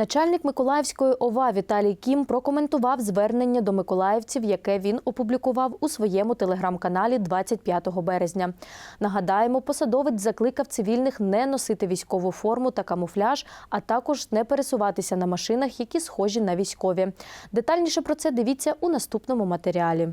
Начальник Миколаївської ОВА Віталій Кім прокоментував звернення до миколаївців, яке він опублікував у своєму телеграм-каналі 25 березня. Нагадаємо, посадовець закликав цивільних не носити військову форму та камуфляж, а також не пересуватися на машинах, які схожі на військові. Детальніше про це дивіться у наступному матеріалі.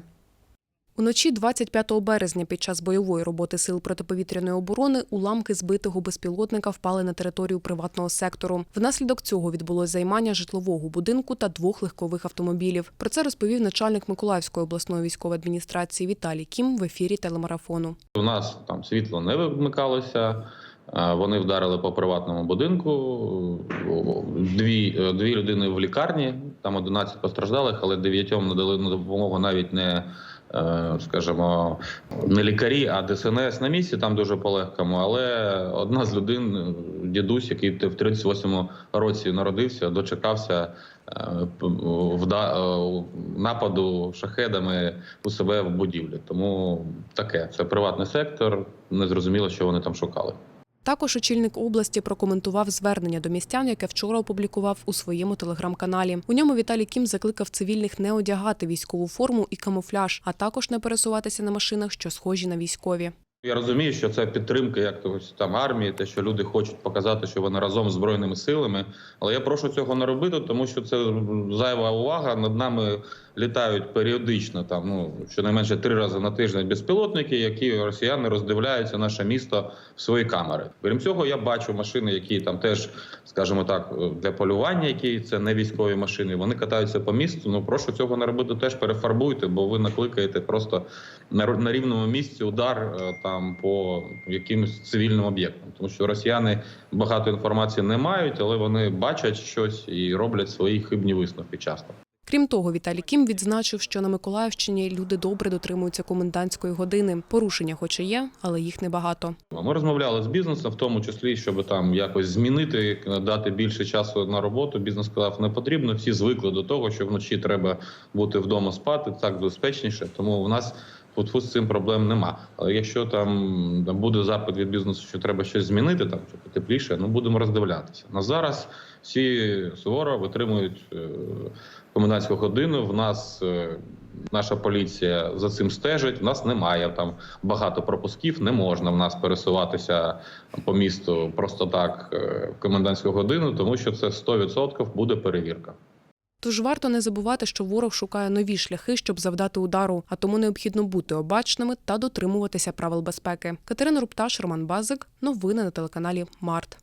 Уночі 25 березня під час бойової роботи сил протиповітряної оборони уламки збитого безпілотника впали на територію приватного сектору. Внаслідок цього відбулось займання житлового будинку та двох легкових автомобілів. Про це розповів начальник Миколаївської обласної військової адміністрації Віталій Кім в ефірі телемарафону. У нас там світло не вимикалося. Вони вдарили по приватному будинку. Дві, дві людини в лікарні, там 11 постраждалих, але дев'ятьом надали на допомогу навіть не, е, скажімо, не лікарі, а ДСНС на місці. Там дуже по-легкому. Але одна з людей, дідусь, який в 38-му році народився, дочекався е, е, нападу шахедами у себе в будівлі. Тому таке це приватний сектор. Не зрозуміло, що вони там шукали. Також очільник області прокоментував звернення до містян, яке вчора опублікував у своєму телеграм-каналі. У ньому Віталій Кім закликав цивільних не одягати військову форму і камуфляж, а також не пересуватися на машинах, що схожі на військові. Я розумію, що це підтримка як когось там армії, те, що люди хочуть показати, що вони разом з збройними силами. Але я прошу цього не робити, тому що це зайва увага. Над нами літають періодично, там ну щонайменше три рази на тиждень безпілотники, які росіяни роздивляються наше місто в свої камери. Крім цього, я бачу машини, які там теж, скажімо так, для полювання, які це не військові машини. Вони катаються по місту. Ну прошу цього не робити. Теж перефарбуйте, бо ви накликаєте просто на рівному місці удар е, там по якимось цивільним об'єктам, тому що росіяни багато інформації не мають, але вони бачать щось і роблять свої хибні висновки часто. Крім того, Віталій Кім відзначив, що на Миколаївщині люди добре дотримуються комендантської години. Порушення, хоч і є, але їх небагато. Ми розмовляли з бізнесом, в тому числі, щоб там якось змінити, дати більше часу на роботу. Бізнес сказав, не потрібно. Всі звикли до того, що вночі треба бути вдома спати, так безпечніше. Тому в нас фу з цим проблем нема. Але якщо там буде запит від бізнесу, що треба щось змінити, там щоб тепліше, ну будемо роздивлятися. На зараз всі суворо витримують е, комендантську годину. В нас е, наша поліція за цим стежить. В нас немає там багато пропусків. Не можна в нас пересуватися по місту просто так е, в комендантську годину, тому що це 100% буде перевірка. Тож варто не забувати, що ворог шукає нові шляхи, щоб завдати удару, а тому необхідно бути обачними та дотримуватися правил безпеки. Катерина Рупташ, Роман Базик. Новини на телеканалі Март.